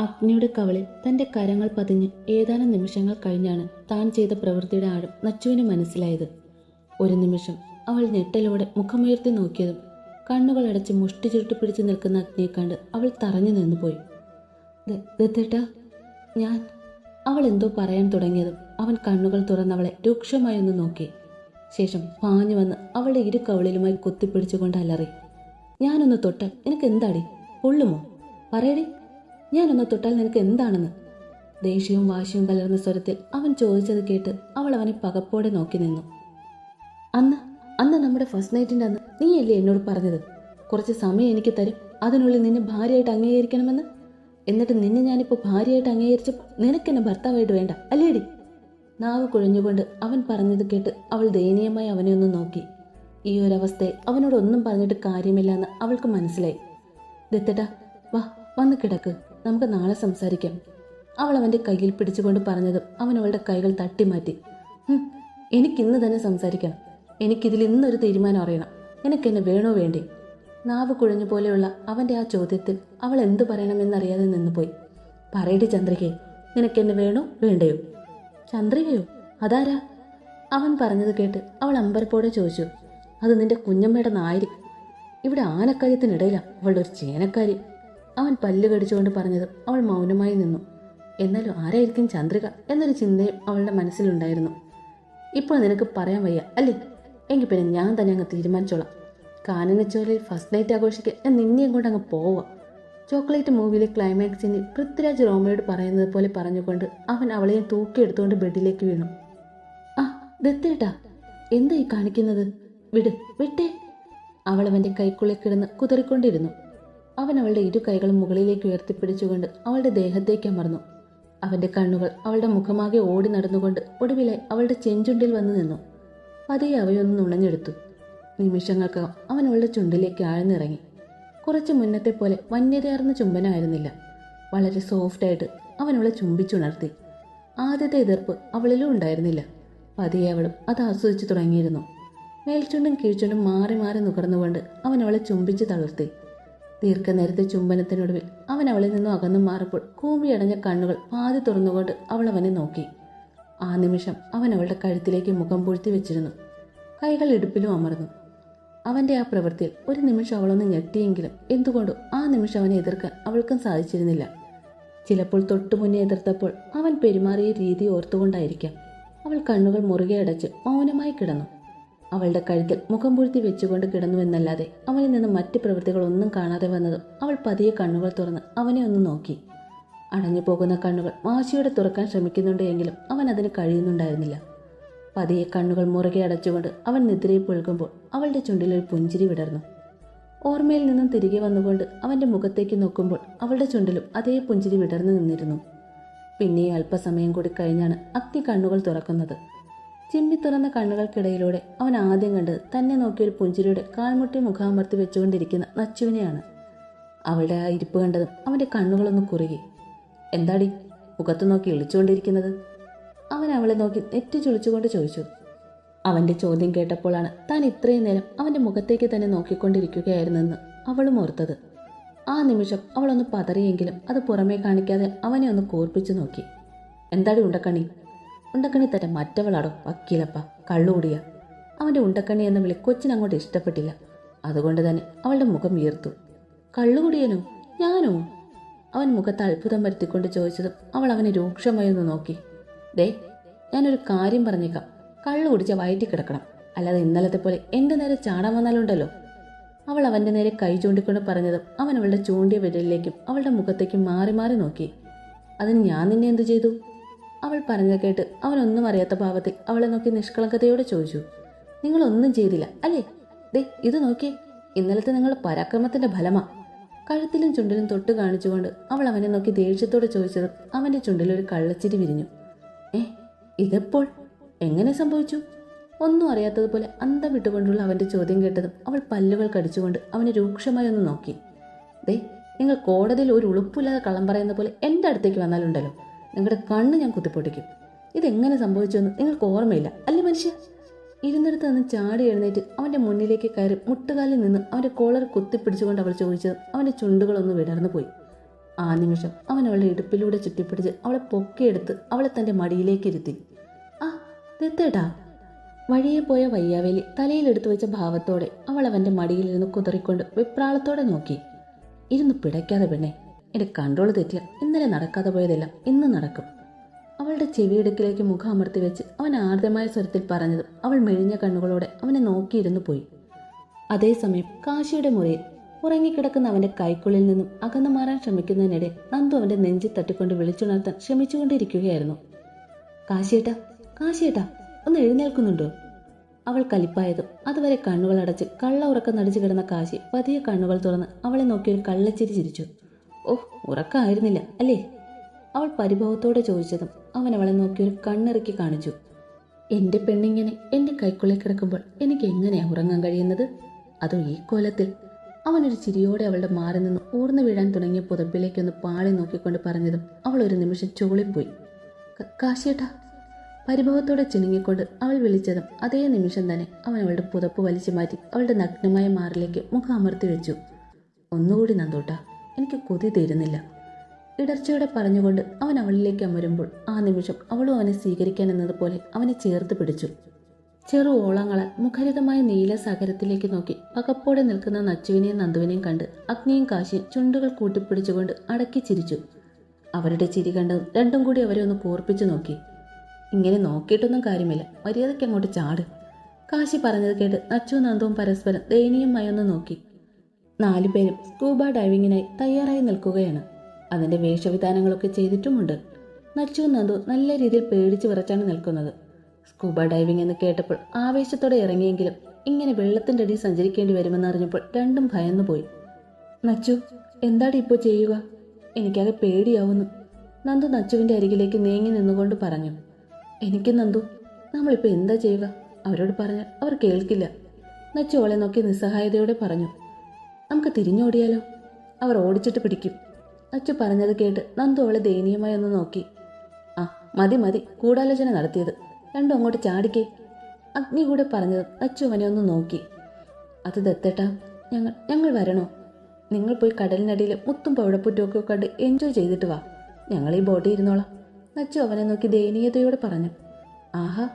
അഗ്നിയുടെ കവളിൽ തന്റെ കരങ്ങൾ പതിഞ്ഞ് ഏതാനും നിമിഷങ്ങൾ കഴിഞ്ഞാണ് താൻ ചെയ്ത പ്രവൃത്തിയുടെ ആഴം നച്ചുവിന് മനസ്സിലായത്. ഒരു നിമിഷം അവൾ ഞെട്ടലോടെ മുഖമുയർത്തി നോക്കിയതും കണ്ണുകൾ അടച്ച് മുഷ്ടി ചുരുട്ടി പിടിച്ച് നിൽക്കുന്ന അഗ്നിയെ കണ്ട് അവൾ തറഞ്ഞു നിന്നുപോയി. "ദ- ദത്തേട്ടാ ഞാൻ. അവൾ എന്തോ പറയാൻ തുടങ്ങിയതും അവൻ കണ്ണുകൾ തുറന്നവളെ രൂക്ഷമായി ഒന്ന് നോക്കി. ശേഷം പാഞ്ഞു വന്ന് അവളുടെ ഇരു കവളിലുമായി കുത്തിപ്പിടിച്ചുകൊണ്ട് അലറി. ഞാനൊന്ന് തൊട്ടാൽ നിനക്ക് എന്താടി? പൊള്ളുമോ? പറയടി. ഞാനൊന്ന് തൊട്ടാൽ നിനക്ക് എന്താണെന്ന്? ദേഷ്യവും വാശിയും കലർന്ന സ്വരത്തിൽ അവൻ ചോദിച്ചത് കേട്ട് അവൾ അവനെ പകപ്പോടെ നോക്കി നിന്നു. അന്ന് അന്ന് നമ്മുടെ ഫസ്റ്റ് നൈറ്റിന്റെ അന്ന് നീയല്ലേ എന്നോട് പറഞ്ഞത്? കുറച്ച് സമയം എനിക്ക് തരും. അതിനുള്ളിൽ നിന്നെ ഭാര്യയായിട്ട് അംഗീകരിക്കണമെന്ന്? എന്നിട്ട് നിന്നെ ഞാനിപ്പോൾ ഭാര്യയായിട്ട് അംഗീകരിച്ചപ്പോൾ നിനക്കെന്നെ ഭർത്താവായിട്ട് വേണ്ട അല്ലേടി? നാവ് കുഴഞ്ഞുകൊണ്ട് അവൻ പറഞ്ഞത് കേട്ട് അവൾ ദയനീയമായി അവനെ ഒന്ന് നോക്കി. ഈ അവസ്ഥയെ അവനോട് ഒന്നും പറഞ്ഞിട്ട് കാര്യമില്ലെന്ന് അവൾക്ക് മനസ്സിലായി. ദത്തട്ടാ വാ വന്ന് കിടക്ക്. നമുക്ക് നാളെ സംസാരിക്കാം. അവൾ അവന്റെ കയ്യിൽ പിടിച്ചുകൊണ്ട് പറഞ്ഞതും അവൻ അവളുടെ കൈകൾ തട്ടിമാറ്റി. "ഹും, എനിക്കിന്ന് തന്നെ സംസാരിക്കണം. എനിക്കിതിൽ ഇന്നൊരു തീരുമാനം അറിയണം. നിനക്കെന്നെ വേണോ വേണ്ടേ? നാവ് കുഴഞ്ഞു പോലെയുള്ള അവന്റെ ആ ചോദ്യത്തിൽ അവൾ എന്തു പറയണമെന്നറിയാതെ നിന്നുപോയി. പറയടി ചന്ദ്രികയെ നിനക്കെന്നെ വേണോ വേണ്ടയോ? ചന്ദ്രികയോ അതാരാ? അവൻ പറഞ്ഞത് കേട്ട് അവൾ അമ്പരപ്പോടെ ചോദിച്ചു. അത് നിന്റെ കുഞ്ഞമ്മയുടെ നായരി. ഇവിടെ ആനക്കാര്യത്തിനിടയിലാണ് അവളുടെ ഒരു ചേനക്കാരി. അവൻ പല്ല് കടിച്ചുകൊണ്ട് പറഞ്ഞത് അവൾ മൗനമായി നിന്നു. എന്നാലും ആരായിരിക്കും ചന്ദ്രിക എന്നൊരു ചിന്തയും അവളുടെ മനസ്സിലുണ്ടായിരുന്നു. ഇപ്പോൾ നിനക്ക് പറയാൻ വയ്യ അല്ലേ? എങ്കിൽ പിന്നെ ഞാൻ തന്നെ അങ്ങ് തീരുമാനിച്ചോളാം. കാനനച്ചോലയിൽ ഫസ്റ്റ് നൈറ്റ് ആഘോഷിക്കുക ഞാൻ നിന്നെയും കൊണ്ട് അങ്ങ് പോവാം. ചോക്ലേറ്റ് മൂവിയിലെ ക്ലൈമാക്സിന് പൃഥ്വിരാജ് റോമയോട് പറയുന്നത് പോലെ പറഞ്ഞുകൊണ്ട് അവൻ അവളെയും തൂക്കിയെടുത്തുകൊണ്ട് ബെഡിലേക്ക് വീണു. ആ ദത്തേട്ടാ എന്താ ഈ കാണിക്കുന്നത്? വിട് വിട്ടേ. അവൾ അവന്റെ കൈക്കുള്ളിൽ കിടന്ന് കുതറിക്കൊണ്ടിരുന്നു. അവൻ അവളുടെ ഇരു കൈകളും മുകളിലേക്ക് ഉയർത്തിപ്പിടിച്ചുകൊണ്ട് അവളുടെ ദേഹത്തേക്ക് അമർന്നു. അവന്റെ കണ്ണുകൾ അവളുടെ മുഖമാകെ ഓടി നടന്നുകൊണ്ട് ഒടുവിലെ അവളുടെ ചെഞ്ചുണ്ടിൽ വന്നു നിന്നു. പതിയെ അവയൊന്ന് നുണഞ്ഞെടുത്തു. നിമിഷങ്ങൾക്കകം അവൻ അവളുടെ ചുണ്ടിലേക്ക് ആഴ്ന്നിറങ്ങി. കുറച്ച് മുന്നത്തെ പോലെ വന്യതയാർന്ന ചുംബനായിരുന്നില്ല. വളരെ സോഫ്റ്റായിട്ട് അവൻ അവളെ ചുംബിച്ചുണർത്തി. ആദ്യത്തെ എതിർപ്പ് അവളിലും ഉണ്ടായിരുന്നില്ല. പതിയെ അവളും അത് ആസ്വദിച്ചു തുടങ്ങിയിരുന്നു. മേൽച്ചുണ്ടും കീഴ്ച്ചുണ്ടും മാറി മാറി നുകർന്നുകൊണ്ട് അവൻ അവളെ ചുംബിച്ച് തളർത്തി. ദീർഘനേരത്തെ ചുംബനത്തിനൊടുവിൽ അവൻ അവളിൽ നിന്നും അകന്നു മാറുമ്പോൾ കൂമ്പിയടഞ്ഞ കണ്ണുകൾ പാതി തുറന്നുകൊണ്ട് അവൾ അവനെ നോക്കി. ആ നിമിഷം അവൻ അവളുടെ കഴുത്തിലേക്ക് മുഖം പൂഴ്ത്തി വെച്ചിരുന്നു. കൈകൾ ഇടുപ്പിലും അമർന്നു. അവന്റെ ആ പ്രവൃത്തിയിൽ ഒരു നിമിഷം അവളൊന്ന് ഞെട്ടിയെങ്കിലും എന്തുകൊണ്ടോ ആ നിമിഷം അവനെ എതിർക്കാൻ അവൾക്കും സാധിച്ചിരുന്നില്ല. ചിലപ്പോൾ തൊട്ടു മുന്നേ എതിർത്തപ്പോൾ അവൻ പെരുമാറിയ രീതി ഓർത്തുകൊണ്ടായിരിക്കാം. അവൾ കണ്ണുകൾ മുറുകെ അടച്ച് മൗനമായി കിടന്നു. അവളുടെ കഴുത്തിൽ മുഖം പൂഴ്ത്തി വെച്ചുകൊണ്ട് കിടന്നുവെന്നല്ലാതെ അവനിൽ നിന്ന് മറ്റ് പ്രവൃത്തികളൊന്നും കാണാതെ വന്നതും അവൾ പതിയെ കണ്ണുകൾ തുറന്ന് അവനെ ഒന്ന് നോക്കി. അടഞ്ഞു പോകുന്ന കണ്ണുകൾ വാശിയോടെ തുറക്കാൻ ശ്രമിക്കുന്നുണ്ട് എങ്കിലും അവൻ അതിന് കഴിയുന്നുണ്ടായിരുന്നില്ല. പതിയെ കണ്ണുകൾ മുറുകെ അടച്ചുകൊണ്ട് അവൻ നിദ്രയിൽ പുൽകുമ്പോൾ അവളുടെ ചുണ്ടിൽ ഒരു പുഞ്ചിരി വിടർന്നു. ഓർമ്മയിൽ നിന്നും തിരികെ വന്നുകൊണ്ട് അവന്റെ മുഖത്തേക്ക് നോക്കുമ്പോൾ അവളുടെ ചുണ്ടിലും അതേ പുഞ്ചിരി വിടർന്നു നിന്നിരുന്നു. പിന്നെ അല്പസമയം കൂടി കഴിഞ്ഞാണ് അഗ്നി കണ്ണുകൾ തുറക്കുന്നത്. ചിമ്മി തുറന്ന കണ്ണുകൾക്കിടയിലൂടെ അവൻ ആദ്യം കണ്ടത് തന്നെ നോക്കിയൊരു പുഞ്ചിരിയുടെ കാൽമുട്ടി മുഖാമർത്തി വെച്ചുകൊണ്ടിരിക്കുന്ന നച്ചുവിനെയാണ്. അവളുടെ ആ ഇരിപ്പ് കണ്ടതും അവന്റെ കണ്ണുകളൊന്ന് കുറുകി. എന്താടി മുഖത്ത് നോക്കി ഇളിച്ചുകൊണ്ടിരിക്കുന്നത്? അവൻ അവളെ നോക്കി നെറ്റി ചുളിച്ചുകൊണ്ട് ചോദിച്ചു. അവന്റെ ചോദ്യം കേട്ടപ്പോഴാണ് താൻ ഇത്രയും നേരം അവന്റെ മുഖത്തേക്ക് തന്നെ നോക്കിക്കൊണ്ടിരിക്കുകയായിരുന്നെന്ന് അവളും ഓർത്തത്. ആ നിമിഷം അവളൊന്ന് പതറിയെങ്കിലും അത് പുറമേ കാണിക്കാതെ അവനെ ഒന്ന് കോർപ്പിച്ചു നോക്കി. എന്താടി ഉണ്ടക്കണി? ഉണ്ടക്കണി തന്റെ മറ്റവളാടോ വക്കീലപ്പ കള്ളുകൂടിയ. അവന്റെ ഉണ്ടക്കണ്ണി എന്ന വിളി കൊച്ചിനങ്ങോട്ട് ഇഷ്ടപ്പെട്ടില്ല. അതുകൊണ്ട് തന്നെ അവളുടെ മുഖം വീർത്തു കള്ളുകൂടിയനോ? ഞാനോ? അവൻ മുഖത്ത് അത്ഭുതം വരുത്തിക്കൊണ്ട് ചോദിച്ചതും അവൾ അവനെ രൂക്ഷമായി ഒന്ന് നോക്കി. ദേ ഞാനൊരു കാര്യം പറഞ്ഞേക്കാം. കള്ളു കുടിച്ച വയറ്റി കിടക്കണം. അല്ലാതെ ഇന്നലത്തെ പോലെ എന്റെ നേരെ ചാടാൻ വന്നാലുണ്ടല്ലോ. അവൾ അവന്റെ നേരെ കൈ ചൂണ്ടിക്കൊണ്ട് പറഞ്ഞതും അവൻ അവളുടെ ചൂണ്ടിയ വിരലിലേക്കും അവളുടെ മുഖത്തേക്കും മാറി മാറി നോക്കി. അതിന് ഞാൻ നിന്നെ എന്തു ചെയ്തു? അവൾ പറഞ്ഞത് കേട്ട് അവനൊന്നും അറിയാത്ത ഭാവത്തിൽ അവളെ നോക്കി നിഷ്കളങ്കതയോടെ ചോദിച്ചു നിങ്ങളൊന്നും ചെയ്തില്ല അല്ലേ? ദേ ഇത് നോക്കിയേ ഇന്നലത്തെ നിങ്ങളുടെ പരാക്രമത്തിന്റെ ഫലമാ. കഴുത്തിലും ചുണ്ടിലും തൊട്ട് കാണിച്ചുകൊണ്ട് അവൾ അവനെ നോക്കി ദേഷ്യത്തോടെ ചോദിച്ചതും അവന്റെ ചുണ്ടിൽ ഒരു കള്ളച്ചിരി വിരിഞ്ഞു. ഏ ഇതെപ്പോൾ? എങ്ങനെ സംഭവിച്ചു? ഒന്നും അറിയാത്തതുപോലെ അന്തം വിട്ടുകൊണ്ടുള്ള അവന്റെ ചോദ്യം കേട്ടതും അവൾ പല്ലുകൾ കടിച്ചുകൊണ്ട് അവനെ രൂക്ഷമായി ഒന്ന് നോക്കി. ദേ നിങ്ങൾ കോടതിയിൽ ഒരു ഉളുപ്പില്ലാതെ കള്ളം പറയുന്ന പോലെ എന്റെ അടുത്തേക്ക് വന്നാലുണ്ടല്ലോ. നിങ്ങളുടെ കണ്ണ് ഞാൻ കുത്തിപ്പൊട്ടിക്കും. ഇതെങ്ങനെ സംഭവിച്ചെന്ന് നിങ്ങൾക്ക് ഓർമ്മയില്ല അല്ലേ മനുഷ്യ? ഇരുന്നിടത്ത് നിന്ന് ചാടി എഴുന്നേറ്റ് അവന്റെ മുന്നിലേക്ക് കയറി മുട്ടുകാലിൽ നിന്ന് അവന്റെ കോളർ കുത്തിപ്പിടിച്ചുകൊണ്ട് അവൾ ചോദിച്ചത് അവന്റെ ചുണ്ടുകളൊന്ന് വിടർന്നു പോയി ആ നിമിഷം അവൻ അവളുടെ ഇടുപ്പിലൂടെ ചുറ്റിപ്പിടിച്ച് അവളെ പൊക്കിയെടുത്ത് അവളെ തന്റെ മടിയിലേക്ക് ഇരുത്തി. ആ ദത്തേട്ടാ വഴിയെ പോയ വയ്യാവേലി തലയിലെടുത്തു വെച്ച ഭാവത്തോടെ അവൾ അവന്റെ മടിയിലിരുന്ന് കുതറിക്കൊണ്ട് വിപ്രാളത്തോടെ നോക്കി. ഇരുന്ന് പിടയ്ക്കാതെ പെണ്ണെ എന്റെ കൺട്രോൾ തെറ്റിയ. ഇന്നലെ നടക്കാതെ പോയതെല്ലാം ഇന്ന് നടക്കും. അവളുടെ ചെവിയിടുക്കിലേക്ക് മുഖം അമർത്തി വെച്ച് അവൻ ആർദ്രമായ സ്വരത്തിൽ പറഞ്ഞതും അവൾ മെഴിഞ്ഞ കണ്ണുകളോടെ അവനെ നോക്കിയിരുന്നു പോയി. അതേസമയം കാശിയുടെ മുറിയിൽ ഉറങ്ങിക്കിടക്കുന്ന അവന്റെ കൈക്കുള്ളിൽ നിന്നും അകന്നു മാറാൻ ശ്രമിക്കുന്നതിനിടെ നന്ദു അവന്റെ നെഞ്ചിൽ തട്ടിക്കൊണ്ട് വിളിച്ചുണർത്താൻ ശ്രമിച്ചുകൊണ്ടിരിക്കുകയായിരുന്നു. കാശിയേട്ടാ കാശിയേട്ടാ ഒന്ന് എഴുന്നേൽക്കുന്നുണ്ടോ? അവൾ കലിപ്പായതും അതുവരെ കണ്ണുകൾ അടച്ച് കള്ള ഉറക്കം നടിച്ചു കിടന്ന കാശി പതിയെ കണ്ണുകൾ തുറന്ന് അവളെ നോക്കി ഒരു കള്ളച്ചിരി ചിരിച്ചു. ഓഹ് ഉറക്കമായിരുന്നില്ല അല്ലേ? അവൾ പരിഭവത്തോടെ ചോദിച്ചതും അവൻ അവളെ നോക്കി ഒരു കണ്ണിറുക്കി കാണിച്ചു. എന്റെ പെണ്ണിങ്ങനെ എന്റെ കൈക്കുള്ളിൽ കിടക്കുമ്പോൾ എനിക്ക് എങ്ങനെയാ ഉറങ്ങാൻ കഴിയുന്നത്? അതും ഈ കോലത്തിൽ? അവനൊരു ചിരിയോടെ അവളുടെ മാറി നിന്ന് ഊർന്നു വീഴാൻ തുടങ്ങിയ പുതപ്പിലേക്കൊന്ന് പാളി നോക്കിക്കൊണ്ട് പറഞ്ഞതും അവൾ ഒരു നിമിഷം ചോളിപ്പോയി. "ക- കാശിയേട്ടാ. പരിഭവത്തോടെ ചിണുങ്ങിക്കൊണ്ട് അവൾ വിളിച്ചതും അതേ നിമിഷം തന്നെ അവൻ അവളുടെ പുതപ്പ് വലിച്ചു മാറ്റി അവളുടെ നഗ്നമായ മാറിലേക്ക് മുഖം അമർത്തി വെച്ചു. ഒന്നുകൂടി നന്തോട്ടാ എനിക്ക് കൊതി തീരുന്നില്ല. ഇടർച്ചയോടെ പറഞ്ഞുകൊണ്ട് അവൻ അവളിലേക്ക് അമരുമ്പോൾ ആ നിമിഷം അവളും അവനെ സ്വീകരിക്കാൻ എന്നതുപോലെ അവനെ ചേർത്ത് പിടിച്ചു. ചെറു ഓളങ്ങളാൽ മുഖരിതമായ നീല സാഗരത്തിലേക്ക് നോക്കി പകപ്പോടെ നിൽക്കുന്ന നച്ചുവിനെയും നന്ദുവിനെയും കണ്ട് അഗ്നിയും കാശിയും ചുണ്ടുകൾ കൂട്ടിപ്പിടിച്ചുകൊണ്ട് അടക്കി ചിരിച്ചു. അവരുടെ ചിരി കണ്ടതും രണ്ടും കൂടി അവരെ ഒന്ന് കൂർപ്പിച്ചു നോക്കി. ഇങ്ങനെ നോക്കിയിട്ടൊന്നും കാര്യമില്ല. മര്യാദയ്ക്ക് അങ്ങോട്ട് ചാട്. കാശി പറഞ്ഞത് കേട്ട് നച്ചു നന്ദുവും പരസ്പരം ദയനീയമായി ഒന്ന് നോക്കി. നാലുപേരും സ്കൂബ ഡൈവിങ്ങിനായി തയ്യാറായി നിൽക്കുകയാണ്. അതിന്റെ വേഷവിധാനങ്ങളൊക്കെ ചെയ്തിട്ടുമുണ്ട്. നച്ചു നന്ദു നല്ല രീതിയിൽ പേടിച്ചു വിറച്ചാണ് നിൽക്കുന്നത്. സ്കൂബ ഡൈവിംഗ് എന്ന് കേട്ടപ്പോൾ ആവേശത്തോടെ ഇറങ്ങിയെങ്കിലും ഇങ്ങനെ വെള്ളത്തിന്റെ അടിയിൽ സഞ്ചരിക്കേണ്ടി വരുമെന്ന് അറിഞ്ഞപ്പോൾ രണ്ടും ഭയന്നു പോയി. നച്ചു എന്താണ് ഇപ്പോൾ ചെയ്യുക? എനിക്കാകെ പേടിയാവുന്നു. നന്ദു നച്ചുവിന്റെ അരികിലേക്ക് നീങ്ങി നിന്നുകൊണ്ട് പറഞ്ഞു. എനിക്ക് നന്ദു നമ്മളിപ്പോൾ എന്താ ചെയ്യുക? അവരോട് പറഞ്ഞാൽ അവർ കേൾക്കില്ല. നച്ചു അവളെ നോക്കി നിസ്സഹായതയോടെ പറഞ്ഞു. നമുക്ക് തിരിഞ്ഞോടിയാലോ? അവർ ഓടിച്ചിട്ട് പിടിക്കും. അച്ചു പറഞ്ഞത് കേട്ട് നന്ദു അവളെ ദയനീയമായി ഒന്ന് നോക്കി. ആ മതി മതി ഗൂഢാലോചന നടത്തിയത്. രണ്ടും അങ്ങോട്ട് ചാടിക്കേ. അഗ്നി കൂടെ പറഞ്ഞത് അച്ചു അവനെ ഒന്ന് നോക്കി. അത് ദത്തേട്ടാ ഞങ്ങൾ ഞങ്ങൾ വരണോ? നിങ്ങൾ പോയി കടലിനടിയിൽ മുത്തും പവിഴപ്പുറ്റും ഒക്കെ കണ്ട് എൻജോയ് ചെയ്തിട്ട് വാ. ഞങ്ങൾ ഈ ബോട്ടിൽ ഇരുന്നോളാം. നച്ചു അവനെ നോക്കി ദയനീയതയോടെ പറഞ്ഞു. ആഹാ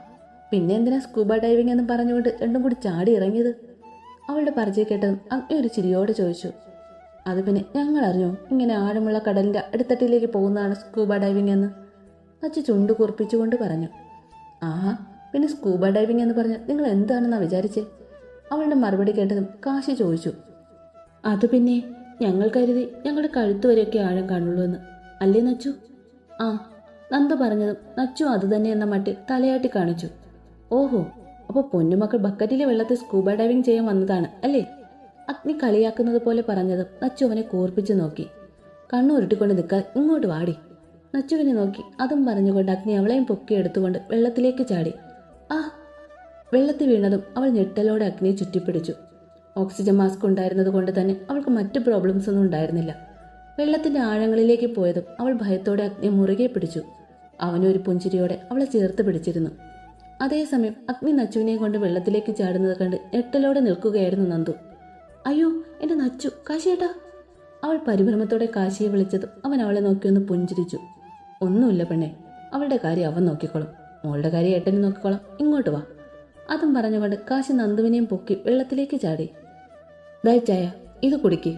പിന്നെ എന്തിനാ സ്കൂബ ഡൈവിംഗ് എന്ന് പറഞ്ഞുകൊണ്ട് രണ്ടും കൂടി ചാടി ഇറങ്ങിയത്? അവളുടെ പരിചയം കേട്ടതും അഗ്നി ഒരു ചിരിയോടെ ചോദിച്ചു. അത് പിന്നെ ഞങ്ങൾ അറിഞ്ഞു ഇങ്ങനെ ആഴമുള്ള കടലിന്റെ അടിത്തട്ടിലേക്ക് പോകുന്നതാണ് സ്കൂബ ഡൈവിംഗ് എന്ന്? അച്ഛ ചുണ്ടു കുറിപ്പിച്ചുകൊണ്ട് പറഞ്ഞു. ആഹാ പിന്നെ സ്കൂബ ഡൈവിംഗ് എന്ന് പറഞ്ഞാൽ നിങ്ങൾ എന്താണെന്നാ വിചാരിച്ചേ? അവളുടെ മറുപടി കേട്ടതും കാശി ചോദിച്ചു. അത് പിന്നെ ഞങ്ങൾ കരുതി ഞങ്ങളുടെ കഴുത്ത് വരെയൊക്കെ ആഴം കാണുള്ളൂ എന്ന്. അല്ലേ നച്ചു? ആ നന്ദ പറഞ്ഞതും നച്ചു അത് എന്ന മട്ടിൽ തലയാട്ടി കാണിച്ചു. ഓഹോ അപ്പോൾ പൊന്നുമക്കൾ ബക്കറ്റിലെ വെള്ളത്തിൽ സ്കൂബ ഡൈവിംഗ് ചെയ്യാൻ വന്നതാണ് അല്ലേ? അഗ്നി കളിയാക്കുന്നത് പോലെ പറഞ്ഞതും നച്ചു അവനെ കൂർപ്പിച്ചു നോക്കി. കണ്ണുരുട്ടിക്കൊണ്ട് നിൽക്കാൻ ഇങ്ങോട്ട് വാടി. നച്ചുവിനെ നോക്കി അതും പറഞ്ഞുകൊണ്ട് അഗ്നി അവളെയും പൊക്കി എടുത്തുകൊണ്ട് വെള്ളത്തിലേക്ക് ചാടി. ആ വെള്ളത്തിൽ വീണതും അവൾ ഞെട്ടലോടെ അഗ്നിയെ ചുറ്റിപ്പിടിച്ചു. ഓക്സിജൻ മാസ്ക് ഉണ്ടായിരുന്നത് കൊണ്ട് തന്നെ അവൾക്ക് മറ്റു പ്രോബ്ലംസ് ഒന്നും ഉണ്ടായിരുന്നില്ല. വെള്ളത്തിന്റെ ആഴങ്ങളിലേക്ക് പോയതും അവൾ ഭയത്തോടെ അഗ്നിയെ മുറുകെ പിടിച്ചു. അവനൊരു പുഞ്ചിരിയോടെ അവളെ ചേർത്ത് പിടിച്ചിരുന്നു. അതേസമയം അഗ്നി നച്ചുവിനെ കൊണ്ട് വെള്ളത്തിലേക്ക് ചാടുന്നത് കണ്ട് എട്ടലോടെ നിൽക്കുകയായിരുന്നു നന്ദു. അയ്യോ എന്റെ നച്ചു കാശിയേട്ടാ. അവൾ പരിഭ്രമത്തോടെ കാശിയെ വിളിച്ചതും അവൻ അവളെ നോക്കിയൊന്ന് പുഞ്ചിരിച്ചു. ഒന്നുമില്ല പെണ്ണെ അവളുടെ കാര്യം അവൻ നോക്കിക്കോളും. മോളുടെ കാര്യം ഏട്ടനെ നോക്കിക്കോളാം. ഇങ്ങോട്ട് വാ. അതും പറഞ്ഞുകൊണ്ട് കാശി നന്ദുവിനെയും പൊക്കി വെള്ളത്തിലേക്ക് ചാടി. ദയച്ചായ ചായ ഇത് കുടിക്ക്.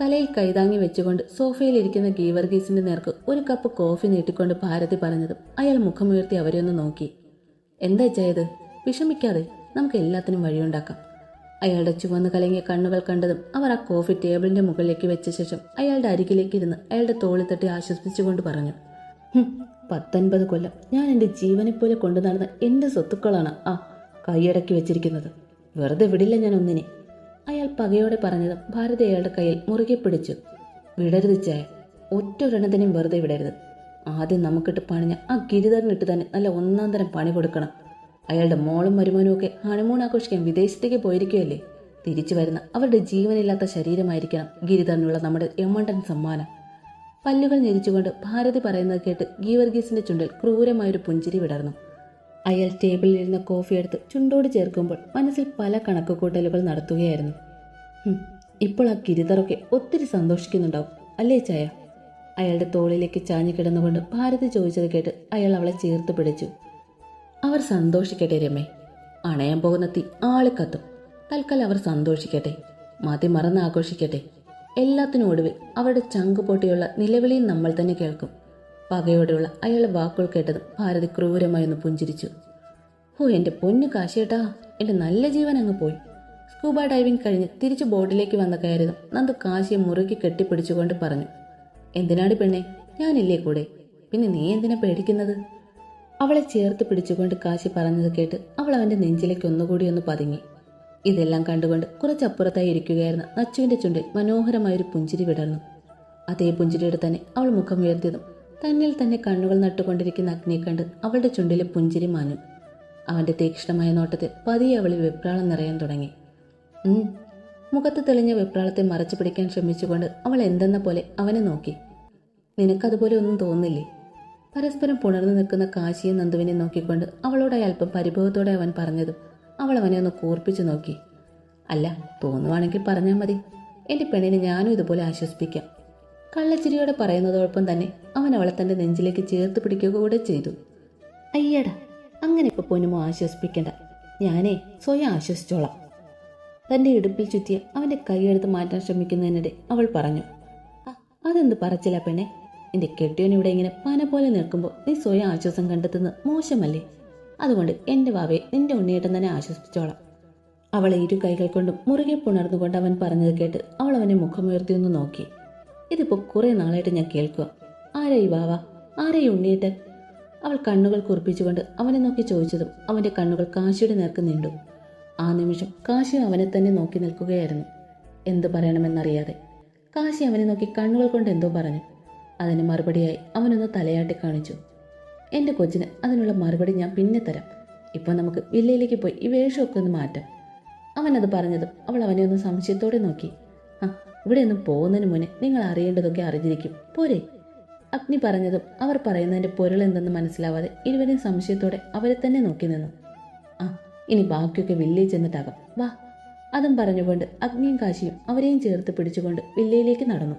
തലയിൽ കൈതാങ്ങി വെച്ചുകൊണ്ട് സോഫയിൽ സോഫയിലിരിക്കുന്ന ഗീവർഗീസിന്റെ നേർക്ക് ഒരു കപ്പ് കോഫി നീട്ടിക്കൊണ്ട് ഭാരതി പറഞ്ഞതും അയാൾ മുഖമുയർത്തി അവരെ ഒന്ന് നോക്കി. എന്താ ചായത് വിഷമിക്കാതെ നമുക്ക് എല്ലാത്തിനും വഴിയുണ്ടാക്കാം. അയാളുടെ ചുവന്ന് കലങ്ങിയ കണ്ണുകൾ കണ്ടതും അവർ ആ കോഫി ടേബിളിന്റെ മുകളിലേക്ക് വെച്ച ശേഷം അയാളുടെ അരികിലേക്ക് ഇരുന്ന് അയാളുടെ തോളിൽ തട്ടി ആശ്വസിപ്പിച്ചുകൊണ്ട് പറഞ്ഞു. "ഹും, പത്തൊൻപത് കൊല്ലം ഞാൻ എന്റെ ജീവനെ പോലെ കൊണ്ടു നടന്ന എന്റെ സ്വത്തുക്കളാണ് ആ കൈയടക്കി വെച്ചിരിക്കുന്നത്. വെറുതെ വിടില്ല ഞാൻ ഒന്നിനെ. അയാൾ പകയോടെ പറഞ്ഞത് ഭാരതി അയാളുടെ കയ്യിൽ മുറുകെ പിടിച്ചു. വിടരുത് ചായ ഒറ്റ ഒരെണ്ണത്തിനെയും വെറുതെ വിടരുത്. ആദ്യം നമുക്കിട്ട് പണിഞ്ഞ ആ ഗിരിധരനിട്ട് തന്നെ നല്ല ഒന്നാം തരം പണി കൊടുക്കണം. അയാളുടെ മോളും മരുമോനും ഒക്കെ ഹണിമൂൺ ആഘോഷിക്കാൻ വിദേശത്തേക്ക് പോയിരിക്കുകയല്ലേ? തിരിച്ചു വരുന്ന അവരുടെ ജീവനില്ലാത്ത ശരീരമായിരിക്കണം ഗിരിധരനുള്ള നമ്മുടെ യമണ്ടൻ സമ്മാനം. പല്ലുകൾ ഞെരിച്ചുകൊണ്ട് ഭാരതി പറയുന്നത് കേട്ട് ഗീവർഗീസിന്റെ ചുണ്ടിൽ ക്രൂരമായൊരു പുഞ്ചിരി വിടർന്നു. അയാൾ ടേബിളിൽ ഇരുന്ന കോഫി എടുത്ത് ചുണ്ടോട് ചേർക്കുമ്പോൾ മനസ്സിൽ പല കണക്കുകൂട്ടലുകൾ നടത്തുകയായിരുന്നു. ഇപ്പോൾ ആ ഗിരിധറൊക്കെ ഒത്തിരി സന്തോഷിക്കുന്നുണ്ടാവും അല്ലേ ചായ? അയാളുടെ തോളിലേക്ക് ചാഞ്ഞു കിടന്നുകൊണ്ട് ഭാരതി ചോദിച്ചത് കേട്ട് അയാൾ അവളെ ചേർത്ത് പിടിച്ചു. അവർ സന്തോഷിക്കട്ടെ രമേ. അണയാൻ പോകുന്ന തീ ആളിക്കത്തും തൽക്കാലം അവർ സന്തോഷിക്കട്ടെ. മതി മറന്ന് ആഘോഷിക്കട്ടെ. എല്ലാത്തിനും ഒടുവിൽ അവരുടെ ചങ്ക് പൊട്ടിയുള്ള നിലവിളിയും നമ്മൾ തന്നെ കേൾക്കും. പകയോടെയുള്ള അയാളുടെ വാക്കുകൾ കേട്ടത് ഭാരതി ക്രൂരമായി ഒന്ന് പുഞ്ചിരിച്ചു. ഓ എന്റെ പൊന്നു കാശേട്ടാ എന്റെ നല്ല ജീവൻ അങ്ങ് പോയി. സ്കൂബ ഡൈവിംഗ് കഴിഞ്ഞ് തിരിച്ചു ബോട്ടിലേക്ക് വന്ന കയറിയതും നന്ദു കാശിയെ മുറുക്കി കെട്ടിപ്പിടിച്ചുകൊണ്ട് പറഞ്ഞു. എന്തിനാടി പെണ്ണെ? ഞാനില്ലേ കൂടെ? പിന്നെ നീ എന്തിനാ പേടിക്കുന്നത്? അവളെ ചേർത്ത് പിടിച്ചുകൊണ്ട് കാശി പറഞ്ഞത് കേട്ട് അവൾ അവന്റെ നെഞ്ചിലേക്ക് ഒന്നുകൂടി ഒന്ന് പതുങ്ങി. ഇതെല്ലാം കണ്ടുകൊണ്ട് കുറച്ചപ്പുറത്തായി ഇരിക്കുകയായിരുന്ന നച്ചുവിന്റെ ചുണ്ടിൽ മനോഹരമായൊരു പുഞ്ചിരി വിടർന്നു. അതേ പുഞ്ചിരിയുടെ തന്നെ അവൾ മുഖം ഉയർത്തിയതും തന്നിൽ തന്നെ കണ്ണുകൾ നട്ടുകൊണ്ടിരിക്കുന്ന അഗ്നിയെ കണ്ട് അവളുടെ ചുണ്ടിലെ പുഞ്ചിരി മാഞ്ഞു. അവന്റെ തീക്ഷ്ണമായ നോട്ടത്തിൽ പതിയെ അവളിൽ വെപ്രാളം നിറയാൻ തുടങ്ങി. മുഖത്ത് തെളിഞ്ഞ വെപ്രാളത്തെ മറച്ചു പിടിക്കാൻ ശ്രമിച്ചുകൊണ്ട് അവൾ എന്തെന്ന പോലെ അവനെ നോക്കി. നിനക്കതുപോലെ ഒന്നും തോന്നില്ലേ? പരസ്പരം പുണർന്നു നിൽക്കുന്ന കാശിയും നന്ദുവിനെ നോക്കിക്കൊണ്ട് അവളോടായി അല്പം പരിഭവത്തോടെ അവൻ പറഞ്ഞതും അവൾ അവനെ ഒന്ന് കൂർപ്പിച്ചു നോക്കി. അല്ല തോന്നുവാണെങ്കിൽ പറഞ്ഞാൽ മതി. എന്റെ പെണ്ണിനെ ഞാനും ഇതുപോലെ ആശ്വസിപ്പിക്കാം. കള്ളച്ചിരിയോടെ പറയുന്നതോടൊപ്പം തന്നെ അവൻ അവളെ തന്റെ നെഞ്ചിലേക്ക് ചേർത്ത് പിടിക്കുക കൂടെ ചെയ്തു. അയ്യടാ അങ്ങനെ ഇപ്പൊ പൊന്നുമോ ആശ്വസിപ്പിക്കണ്ട? ഞാനേ സ്വയം ആശ്വസിച്ചോളാം. തന്റെ ഇടുപ്പിൽ ചുറ്റിയ അവന്റെ കൈയെടുത്ത് മാറ്റാൻ ശ്രമിക്കുന്നതിനിടെ അവൾ പറഞ്ഞു "ആ, അതെന്ത് പറച്ചില്ല പെണ്ണെ? എന്റെ കെട്ടിയോൻ ഇവിടെ ഇങ്ങനെ പന പോലെ നിൽക്കുമ്പോൾ നീ സ്വയം ആശ്വാസം കണ്ടെത്തുന്നത് മോശമല്ലേ? അതുകൊണ്ട് എന്റെ വാവയെ നിന്റെ ഉണ്ണിയേട്ടൻ തന്നെ ആശ്വസിപ്പിച്ചോളാം. അവളെ ഇരു കൈകൾ കൊണ്ടും മുറുകെ പുണർന്നുകൊണ്ട് അവൻ പറഞ്ഞത് കേട്ട് അവൾ അവനെ മുഖമുയർത്തി ഒന്ന് നോക്കി. ഇതിപ്പോ കുറെ നാളായിട്ട് ഞാൻ കേൾക്കുക ആരായി വാവ? ആരായി ഉണ്ണിയേട്ടൻ? അവൾ കണ്ണുകൾ കുറിപ്പിച്ചുകൊണ്ട് അവനെ നോക്കി ചോദിച്ചതും അവന്റെ കണ്ണുകൾ കാശിയുടെ നേർക്ക് നീണ്ടു. ആ നിമിഷം കാശി അവനെ തന്നെ നോക്കി നിൽക്കുകയായിരുന്നു. എന്തു പറയണമെന്നറിയാതെ. കാശി അവനെ നോക്കി കണ്ണുകൾ കൊണ്ട് എന്തോ പറഞ്ഞു. അതിന് മറുപടിയായി അവനൊന്ന് തലയാട്ടി കാണിച്ചു. എന്റെ കൊച്ചിന് അതിനുള്ള മറുപടി ഞാൻ പിന്നെ തരാം. ഇപ്പോൾ നമുക്ക് വില്ലയിലേക്ക് പോയി ഈ വേഷമൊക്കെ ഒന്ന് മാറ്റാം. അവനത് പറഞ്ഞതും അവൾ അവനെ ഒന്ന് സംശയത്തോടെ നോക്കി. ആ ഇവിടെ ഒന്നും പോകുന്നതിന് മുന്നേ നിങ്ങൾ അറിയേണ്ടതൊക്കെ അറിഞ്ഞിരിക്കും. പോരെ. അഗ്നി പറഞ്ഞതും അവർ പറയുന്നതിന്റെ പൊരുൾ എന്തെന്ന് മനസ്സിലാവാതെ ഇരുവരും സംശയത്തോടെ അവരെ തന്നെ നോക്കി നിന്നു. ഇനി ബാക്കിയൊക്കെ വില്ലയിൽ ചെന്നിട്ടാകാം. വാ. അതും പറഞ്ഞുകൊണ്ട് അഗ്നിയും കാശിയും അവരെയും ചേർത്ത് പിടിച്ചുകൊണ്ട് വില്ലയിലേക്ക് നടന്നു.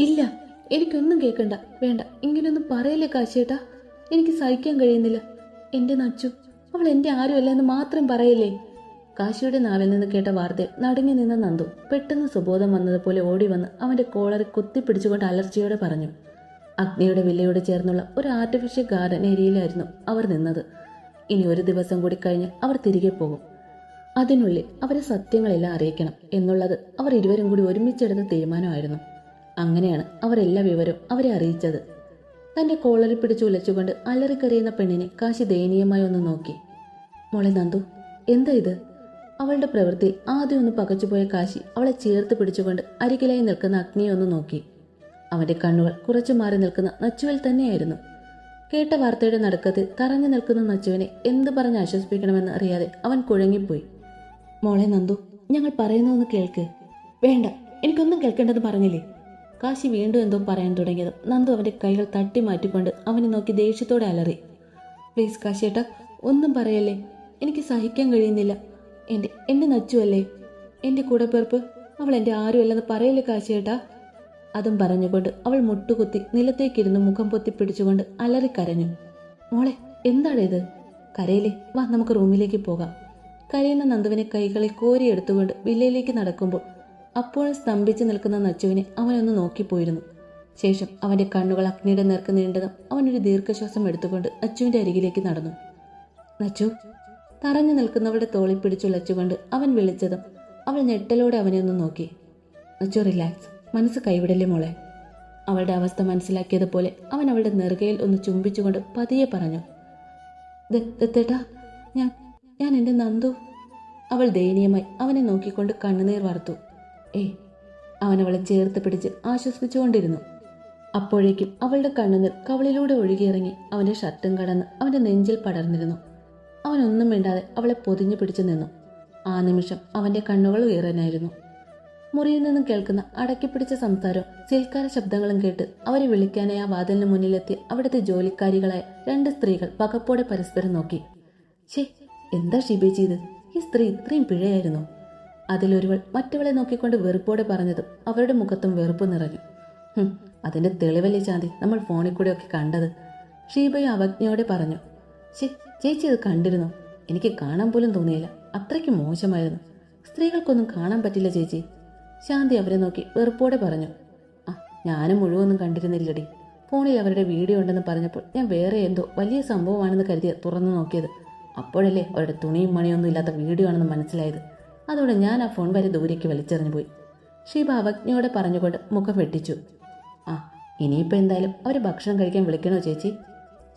ഇല്ല എനിക്കൊന്നും കേൾക്കണ്ട വേണ്ട ഇങ്ങനെയൊന്നും പറയല്ലേ കാശിയേട്ടാ? എനിക്ക് സഹിക്കാൻ കഴിയുന്നില്ല. എന്റെ നച്ചു അവൾ എന്റെ ആരുമല്ല എന്ന് മാത്രം പറയല്ലേ? കാശിയുടെ നാവിൽ നിന്ന് കേട്ട വാർത്തയിൽ നടുങ്ങി നിന്ന നന്ദു പെട്ടെന്ന് സുബോധം വന്നതുപോലെ ഓടി വന്ന് അവന്റെ കോളർ കുത്തിപ്പിടിച്ചുകൊണ്ട് അലർച്ചയോടെ പറഞ്ഞു. അഗ്നിയുടെ വില്ലയോട് ചേർന്നുള്ള ഒരു ആർട്ടിഫിഷ്യൽ ഗാർഡൻ ഏരിയയിലായിരുന്നു അവർ നിന്നത്. ഇനി ഒരു ദിവസം കൂടി കഴിഞ്ഞ് അവർ തിരികെ പോകും. അതിനുള്ളിൽ അവരെ സത്യങ്ങളെല്ലാം അറിയിക്കണം എന്നുള്ളത് അവർ ഇരുവരും കൂടി ഒരുമിച്ചെടുത്ത തീരുമാനമായിരുന്നു. അങ്ങനെയാണ് അവർ എല്ലാ വിവരവും അവരെ അറിയിച്ചത്. തന്റെ കോളറിൽ പിടിച്ചു ഉലച്ചുകൊണ്ട് അലറിക്കരയുന്ന പെണ്ണിനെ കാശി ദയനീയമായി ഒന്ന് നോക്കി. മോളെ നന്ദു എന്താ ഇത്? അവളുടെ പ്രവൃത്തി ആദ്യം ഒന്ന് പകച്ചുപോയ കാശി അവളെ ചേർത്ത് പിടിച്ചുകൊണ്ട് അരികിലായി നിൽക്കുന്ന അഗ്നിയെ ഒന്ന് നോക്കി. അവന്റെ കണ്ണുകൾ കുറച്ചു മാറി നിൽക്കുന്ന നച്ചുവിൽ തന്നെയായിരുന്നു. കേട്ട വാർത്തയുടെ നടുക്കത്തിൽ തറഞ്ഞു നിൽക്കുന്ന നച്ചുവിനെ എന്ത് പറഞ്ഞ് ആശ്വസിപ്പിക്കണമെന്ന് അറിയാതെ അവൻ കുഴങ്ങിപ്പോയി. മോളെ നന്ദു ഞങ്ങൾ പറയുന്നതൊന്ന് കേൾക്ക്. വേണ്ട എനിക്കൊന്നും കേൾക്കേണ്ടെന്ന് പറഞ്ഞില്ലേ? കാശി വീണ്ടും എന്തോ പറയാൻ തുടങ്ങിയത് നന്ദു അവന്റെ കൈകൾ തട്ടി മാറ്റിക്കൊണ്ട് അവനെ നോക്കി ദേഷ്യത്തോടെ അലറി. പ്ലീസ് കാശിയേട്ടാ ഒന്നും പറയല്ലേ? എനിക്ക് സഹിക്കാൻ കഴിയുന്നില്ല. എന്റെ എന്റെ നച്ചുവല്ലേ? എന്റെ കൂടെ പേർപ്പ് അവൾ എന്റെ ആരുമല്ലെന്ന് പറയല്ലേ കാശിയേട്ടാ? അതും പറഞ്ഞുകൊണ്ട് അവൾ മുട്ടുകുത്തി നിലത്തേക്കിരുന്ന് മുഖം പൊത്തി പിടിച്ചുകൊണ്ട് അലറി കരഞ്ഞു. മോളെ എന്താണ് ഇത് കരയിലെ വാ നമുക്ക് റൂമിലേക്ക് പോകാം. കരയുന്ന നന്ദുവിനെ കൈകളിൽ കോരിയെടുത്തുകൊണ്ട് വില്ലയിലേക്ക് നടക്കുമ്പോൾ അപ്പോഴും സ്തംഭിച്ചു നിൽക്കുന്ന നച്ചുവിനെ അവനൊന്ന് നോക്കിപ്പോയിരുന്നു. ശേഷം അവന്റെ കണ്ണുകൾ അഗ്നിയുടെ നേർക്ക് നീണ്ടതും അവനൊരു ദീർഘശ്വാസം എടുത്തുകൊണ്ട് നച്ചുവിന്റെ അരികിലേക്ക് നടന്നു. നച്ചു തറഞ്ഞു നിൽക്കുന്നവളുടെ തോളിൽ പിടിച്ചുലച്ചുകൊണ്ട് അവൻ വിളിച്ചതും അവൾ ഞെട്ടലോടെ അവനെ ഒന്ന് നോക്കി. നച്ചു റിലാക്സ്. മനസ്സ് കൈവിടല്ലേ മോളെ? അവളുടെ അവസ്ഥ മനസ്സിലാക്കിയതുപോലെ അവൻ അവളുടെ നെറുകയിൽ ഒന്ന് ചുംബിച്ചുകൊണ്ട് പതിയെ പറഞ്ഞു "ദ- ദത്തേട്ടാ ഞാൻ ഞാൻ എന്റെ നന്ദു. അവൾ ദയനീയമായി അവനെ നോക്കിക്കൊണ്ട് കണ്ണുനീർ വാർത്തു ഏയ് അവൻ അവളെ ചേർത്ത് പിടിച്ച് ആശ്വസിപ്പിച്ചുകൊണ്ടിരുന്നു അപ്പോഴേക്കും അവളുടെ കണ്ണുനീർ കവളിലൂടെ ഒഴുകിയിറങ്ങി അവന്റെ ഷർട്ടും കടന്ന് അവന്റെ നെഞ്ചിൽ പടർന്നിരുന്നു. അവനൊന്നും മിണ്ടാതെ അവളെ പൊതിഞ്ഞു പിടിച്ചു നിന്നു. ആ നിമിഷം അവന്റെ കണ്ണുകൾ ഉയരാനായിരുന്നു. മുറിയിൽ നിന്നും കേൾക്കുന്ന അടക്കിപ്പിടിച്ച സംസാരവും സിൽക്കാര ശബ്ദങ്ങളും കേട്ട് അവരെ വിളിക്കാനായി ആ വാതിലിന് മുന്നിലെത്തി അവിടുത്തെ ജോലിക്കാരികളായ രണ്ട് സ്ത്രീകൾ പകപ്പോടെ പരസ്പരം നോക്കി. ഛേ എന്താ ഷിബി ചെയ്ത്? ഈ സ്ത്രീ ഇത്രയും പിഴയായിരുന്നു. അതിലൊരുവൾ മറ്റവളെ നോക്കിക്കൊണ്ട് വെറുപ്പോടെ പറഞ്ഞതും അവരുടെ മുഖത്തും വെറുപ്പ് നിറഞ്ഞു. "ഹും, അതിന്റെ തെളിവല്ലേ ചാന്തി നമ്മൾ ഫോണിൽ ഒക്കെ കണ്ടത്? ഷീബയും അവജ്ഞയോടെ പറഞ്ഞു. ശേ ചേച്ചി ഇത് കണ്ടിരുന്നു. എനിക്ക് കാണാൻ പോലും തോന്നിയില്ല. അത്രയ്ക്ക് മോശമായിരുന്നു. സ്ത്രീകൾക്കൊന്നും കാണാൻ പറ്റില്ല ചേച്ചി. ശാന്തി അവരെ നോക്കി വെറുപ്പോടെ പറഞ്ഞു ആ ഞാനും മുഴുവൊന്നും കണ്ടിരുന്നില്ലടി. ഫോണിൽ അവരുടെ വീഡിയോ ഉണ്ടെന്ന് പറഞ്ഞപ്പോൾ ഞാൻ വേറെ എന്തോ വലിയ സംഭവമാണെന്ന് കരുതി തുറന്നു നോക്കിയത്. അപ്പോഴല്ലേ അവരുടെ തുണിയും മണിയൊന്നും ഇല്ലാത്ത വീഡിയോ ആണെന്ന് മനസ്സിലായത്. അതോടെ ഞാൻ ആ ഫോൺ വരെ ദൂരേക്ക് വലിച്ചെറിഞ്ഞു പോയി. ഷീബ അവജ്ഞയോടെ പറഞ്ഞുകൊണ്ട് മുഖം വെട്ടിച്ചു. ആ ഇനിയിപ്പോൾ എന്തായാലും അവരെ ഭക്ഷണം കഴിക്കാൻ വിളിക്കണോ ചേച്ചി?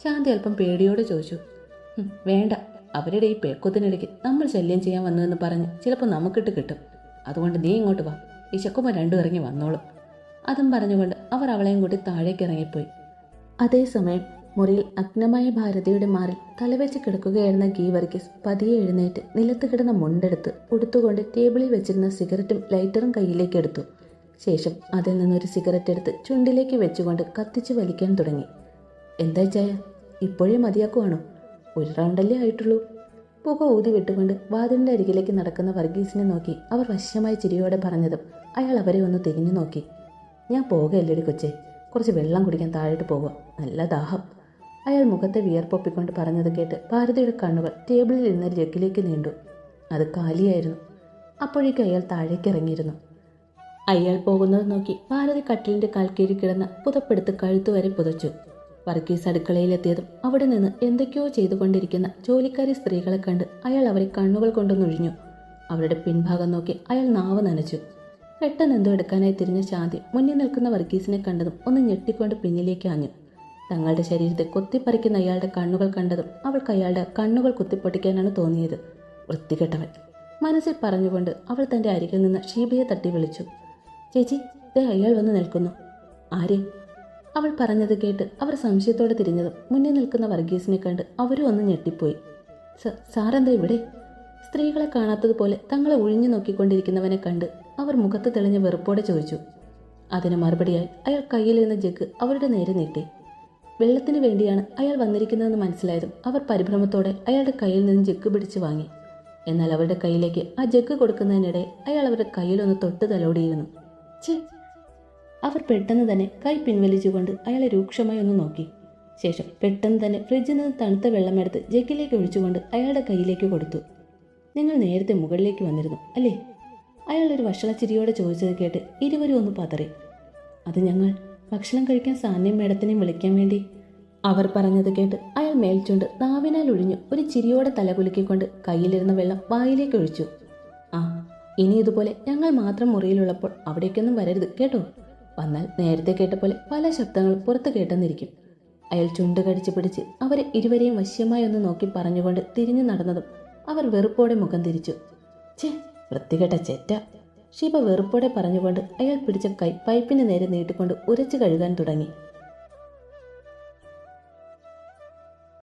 ശാന്തി അല്പം പേടിയോടെ ചോദിച്ചു. വേണ്ട. അവരുടെ ഈ പേക്കോത്തിനിടയ്ക്ക് നമ്മൾ ശല്യം ചെയ്യാൻ വന്നു എന്ന് പറഞ്ഞ് ചിലപ്പോൾ നമുക്കിട്ട് കിട്ടും. അതുകൊണ്ട് നീ ഇങ്ങോട്ട് വാ. ഈ ചക്കുമ്പ രണ്ടും ഇറങ്ങി വന്നോളും. അതും പറഞ്ഞുകൊണ്ട് അവർ അവളെയും കൂട്ടി താഴേക്ക് ഇറങ്ങിപ്പോയി. അതേസമയം മുറിയിൽ അഗ്നമായ ഭാരതിയുടെ മാറിൽ തലവെച്ച് കിടക്കുകയായിരുന്ന ഗീവർഗീസ് പതിയെ എഴുന്നേറ്റ് നിലത്ത് കിടന്ന മുണ്ടെടുത്ത് ഉടുത്തുകൊണ്ട് ടേബിളിൽ വെച്ചിരുന്ന സിഗരറ്റും ലൈറ്ററും കയ്യിലേക്ക് എടുത്തു. ശേഷം അതിൽ നിന്നൊരു സിഗരറ്റ് എടുത്ത് ചുണ്ടിലേക്ക് വെച്ചുകൊണ്ട് കത്തിച്ച് വലിക്കാൻ തുടങ്ങി. എന്താ ചായ? ഇപ്പോഴേ മതിയാക്കുവാണോ? ഒരു റൗണ്ടല്ലേ ആയിട്ടുള്ളൂ. പുക ഊതി വിട്ടുകൊണ്ട് വാതിലിന്റെ അരികിലേക്ക് നടക്കുന്ന വർഗീസിനെ നോക്കി അവർ വശ്യമായ ചിരിയോടെ പറഞ്ഞതും അയാൾ അവരെ ഒന്ന് തിരിഞ്ഞു നോക്കി. ഞാൻ പോകയല്ലേടി കൊച്ചേ? കുറച്ച് വെള്ളം കുടിക്കാൻ താഴോട്ട് പോകുക നല്ല ദാഹം. അയാൾ മുഖത്തെ വിയർപ്പൊപ്പിക്കൊണ്ട് പറഞ്ഞത് കേട്ട് ഭാരതിയുടെ കണ്ണുകൾ ടേബിളിൽ ഇരുന്ന ജഗ്ഗിലേക്ക് നീണ്ടു. അത് കാലിയായിരുന്നു. അപ്പോഴേക്കും അയാൾ താഴേക്ക് ഇറങ്ങിയിരുന്നു. അയാൾ പോകുന്നത് നോക്കി ഭാരതി കട്ടിലിന്റെ കാൽക്കീഴിൽ കിടന്ന പുതപ്പെടുത്ത് കഴുത്തുവരെ പുതച്ചു. വർഗീസ് അടുക്കളയിലെത്തിയതും അവിടെ നിന്ന് എന്തൊക്കെയോ ചെയ്തുകൊണ്ടിരിക്കുന്ന ജോലിക്കാരി സ്ത്രീകളെ കണ്ട് അയാൾ അവരെ കണ്ണുകൾ കൊണ്ടൊന്നൊഴിഞ്ഞു അവരുടെ പിൻഭാഗം നോക്കി അയാൾ നാവ് നനച്ചു. പെട്ടെന്ന് എന്തോ എടുക്കാനായി തിരിഞ്ഞ ശാന്തി മുന്നിൽ നിൽക്കുന്ന വർഗീസിനെ കണ്ടതും ഒന്ന് ഞെട്ടിക്കൊണ്ട് പിന്നിലേക്ക് ആഞ്ഞു. തങ്ങളുടെ ശരീരത്തെ കൊത്തിപ്പറിക്കുന്ന അയാളുടെ കണ്ണുകൾ കണ്ടതും അവൾക്ക് അയാളുടെ കണ്ണുകൾ കുത്തിപ്പൊട്ടിക്കാനാണ് തോന്നിയത്. വൃത്തികെട്ടവൻ. മനസ്സിൽ പറഞ്ഞുകൊണ്ട് അവൾ തന്റെ അരികിൽ നിന്ന് ഷീബയെ തട്ടി വിളിച്ചു. ചേച്ചി ദേ അയാൾ വന്ന് നിൽക്കുന്നു. ആര്? അവൾ പറഞ്ഞത് കേട്ട് അവർ സംശയത്തോടെ തിരിഞ്ഞതും മുന്നിൽ നിൽക്കുന്ന വർഗീസിനെ കണ്ട് അവരും ഒന്ന് ഞെട്ടിപ്പോയി. "സ- സാറെന്താ ഇവിടെ? സ്ത്രീകളെ കാണാത്തതുപോലെ തങ്ങളെ ഒഴിഞ്ഞു നോക്കിക്കൊണ്ടിരിക്കുന്നവനെ കണ്ട് അവർ മുഖത്ത് തെളിഞ്ഞ വെറുപ്പോടെ ചോദിച്ചു. അതിന് മറുപടിയായി അയാൾ കയ്യിലിരുന്ന ജഗ് അവരുടെ നേരെ നീട്ടി. വെള്ളത്തിന് വേണ്ടിയാണ് അയാൾ വന്നിരിക്കുന്നതെന്ന് മനസ്സിലായതും അവർ പരിഭ്രമത്തോടെ അയാളുടെ കയ്യിൽ നിന്ന് ജഗ് പിടിച്ചു വാങ്ങി. എന്നാൽ അവരുടെ കയ്യിലേക്ക് ആ ജഗ് കൊടുക്കുന്നതിനിടെ അയാൾ അവരുടെ കയ്യിലൊന്ന് തൊട്ട് തലോടിയിരുന്നു. ഛേ അവർ പെട്ടെന്ന് തന്നെ കൈ പിൻവലിച്ചുകൊണ്ട് അയാളെ രൂക്ഷമായി ഒന്ന് നോക്കി. ശേഷം പെട്ടെന്ന് തന്നെ ഫ്രിഡ്ജിൽ നിന്ന് തണുത്ത വെള്ളമെടുത്ത് ജഗ്ഗിലേക്ക് ഒഴിച്ചുകൊണ്ട് അയാളുടെ കയ്യിലേക്ക് കൊടുത്തു. നിങ്ങൾ നേരത്തെ മുകളിലേക്ക് വന്നിരുന്നു അല്ലേ? അയാൾ ഒരു വഷളച്ചിരിയോടെ ചോദിച്ചത് കേട്ട് ഇരുവരും ഒന്ന് പതറി. അത് ഞങ്ങൾ ഭക്ഷണം കഴിക്കാൻ സാന്യം മേഡത്തിനെയും വിളിക്കാൻ വേണ്ടി അവർ പറഞ്ഞത് കേട്ട് അയാൾ മേൽച്ചുണ്ട് നാവിനാൽ ഒഴിഞ്ഞു ഒരു ചിരിയോടെ തലകുലുക്കിക്കൊണ്ട് കയ്യിലിരുന്ന വെള്ളം വായിലേക്ക് ഒഴിച്ചു. ആ ഇനി ഇതുപോലെ ഞങ്ങൾ മാത്രം മുറിയിലുള്ളപ്പോൾ അവിടേക്കൊന്നും വരരുത് കേട്ടോ? വന്നാൽ നേരത്തെ കേട്ട പോലെ പല ശബ്ദങ്ങൾ പുറത്ത് കേട്ടെന്നിരിക്കും. അയാൾ ചുണ്ട് കടിച്ചു പിടിച്ച് അവരെ ഇരുവരെയും വശ്യമായി ഒന്ന് നോക്കി പറഞ്ഞുകൊണ്ട് തിരിഞ്ഞു നടന്നതും അവർ വെറുപ്പോടെ മുഖം തിരിച്ചു. ചേ വൃത്തികെട്ട ചെറ്റ. ഷീബ വെറുപ്പോടെ പറഞ്ഞുകൊണ്ട് അയാൾ പിടിച്ച കൈ പൈപ്പിന് നേരെ നീട്ടിക്കൊണ്ട് ഉരച്ചു കഴുകാൻ തുടങ്ങി.